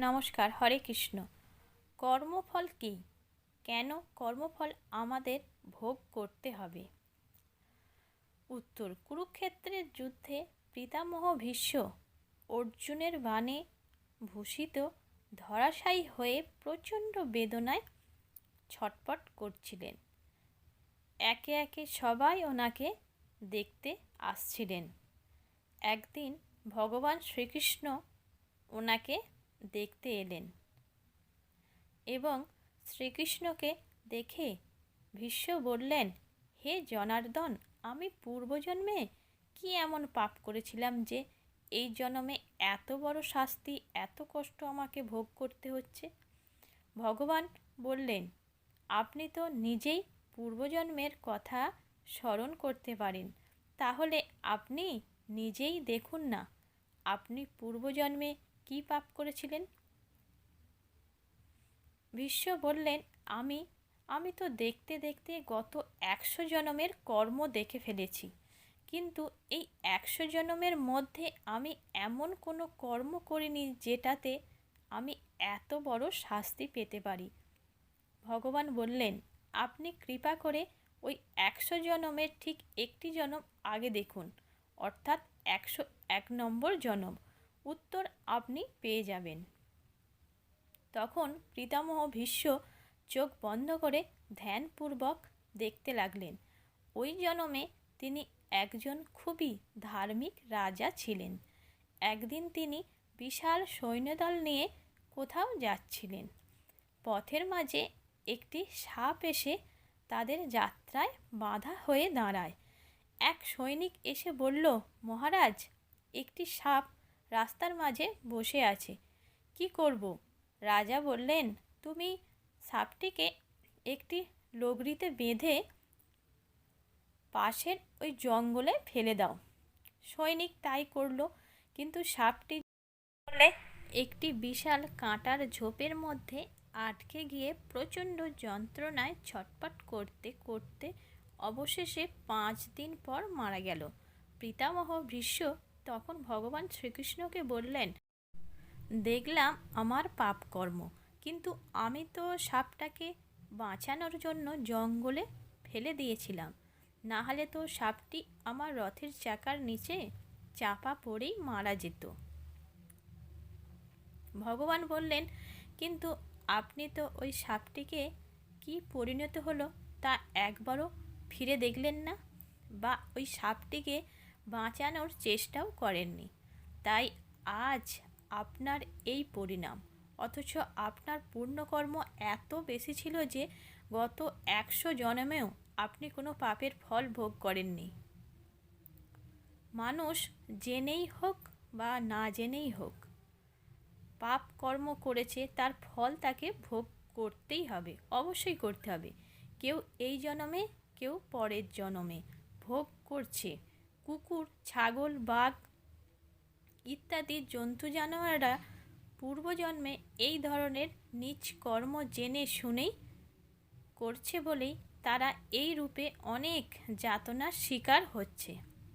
নমস্কার, হরে কৃষ্ণ। কর্মফল কী? কেন কর্মফল আমাদের ভোগ করতে হবে? উত্তর, কুরুক্ষেত্রের যুদ্ধে পিতামহ ভীষ্ম অর্জুনের বাণে ভূষিত ধরাশায়ী হয়ে প্রচণ্ড বেদনায় ছটপট করছিলেন। একে একে সবাই ওনাকে দেখতে আসছিলেন। একদিন ভগবান শ্রীকৃষ্ণ ওনাকে দেখতে এলেন এবং শ্রীকৃষ্ণকে দেখে ভীষ্ম বললেন, হে জনার্দন, আমি পূর্বজন্মে কি এমন পাপ করেছিলাম যে এই জন্মে এত বড় শাস্তি, এত কষ্ট আমাকে ভোগ করতে হচ্ছে? ভগবান বললেন, আপনি তো নিজেই পূর্বজন্মের কথা স্মরণ করতে পারেন, তাহলে আপনি নিজেই দেখুন না, আপনি পূর্বজন্মে কি পাপ করেছিলেন? বিশ্ব বললেন, আমি আমি তো দেখতে দেখতে গত একশো জনমের কর্ম দেখে ফেলেছি। কিন্তু এই একশো জনমের মধ্যে আমি এমন কোনো কর্ম করিনি যেটাতে আমি এত বড় শাস্তি পেতে পারি। ভগবান বললেন, আপনি কৃপা করে ওই একশো জনমের ঠিক একটি জনম আগে দেখুন, অর্থাৎ একশো এক নম্বর জনম। উত্তর আপনি পেয়ে যাবেন। তখন পিতামহ ভীষ্ম চোখ বন্ধ করে ধ্যানপূর্বক দেখতে লাগলেন। ওই জনমে তিনি একজন খুবই ধার্মিক রাজা ছিলেন। একদিন তিনি বিশাল সৈন্যদল নিয়ে কোথাও যাচ্ছিলেন। পথের মাঝে একটি সাপ এসে তাদের যাত্রায় বাধা হয়ে দাঁড়ায়। এক সৈনিক এসে বলল, মহারাজ, একটি সাপ রাস্তার মাঝে বসে আছে। কি করব? রাজা বললেন, তুমি সাপটিকে একটি লগড়িতে বেঁধে পাশের ওই জঙ্গলে ফেলে দাও। সৈনিক তাই করল, কিন্তু সাপটি একটি বিশাল কাঁটার ঝোপের মধ্যে আটকে গিয়ে প্রচণ্ড যন্ত্রণায় ছটপট করতে করতে অবশেষে পাঁচ দিন পর মারা গেল। পিতামহ ভীষ্ম তখন ভগবান শ্রীকৃষ্ণকে বললেন, দেখলাম আমার পাপ কর্ম কিন্তু আমি তো সাপটাকে বাঁচানোর জন্য জঙ্গলে ফেলে দিয়েছিলাম। না হলে তো সাপটি আমার রথের চাকার নিচে চাপা পড়েই মারা যেত। ভগবান বললেন, কিন্তু আপনি তো ওই সাপটিকে কি পরিণত হলো তা একবারও ফিরে দেখলেন না? বা ওই সাপটিকে বাঁচানোর চেষ্টাও করেননি। তাই আজ আপনার এই পরিণাম। অথচ আপনার পূর্ণকর্ম এত বেশি ছিল যে গত একশো জন্মেও আপনি কোনো পাপের ফল ভোগ করেননি। মানুষ জেনেই হোক বা না জেনেই হোক, পাপ কর্ম করেছে, তার ফল তাকে ভোগ করতেই হবে, অবশ্যই করতে হবে। কেউ এই জন্মে, কেউ পরের জন্মে, ভোগ করছে। কুকুর, ছাগল, বাঘ ইত্যাদি জন্তু জানোয়াররা পূর্বজন্মে এই ধরনের নিজ কর্ম জেনে শুনেই করছে বলেই তারা এই রূপে অনেক যাতনার শিকার হচ্ছে।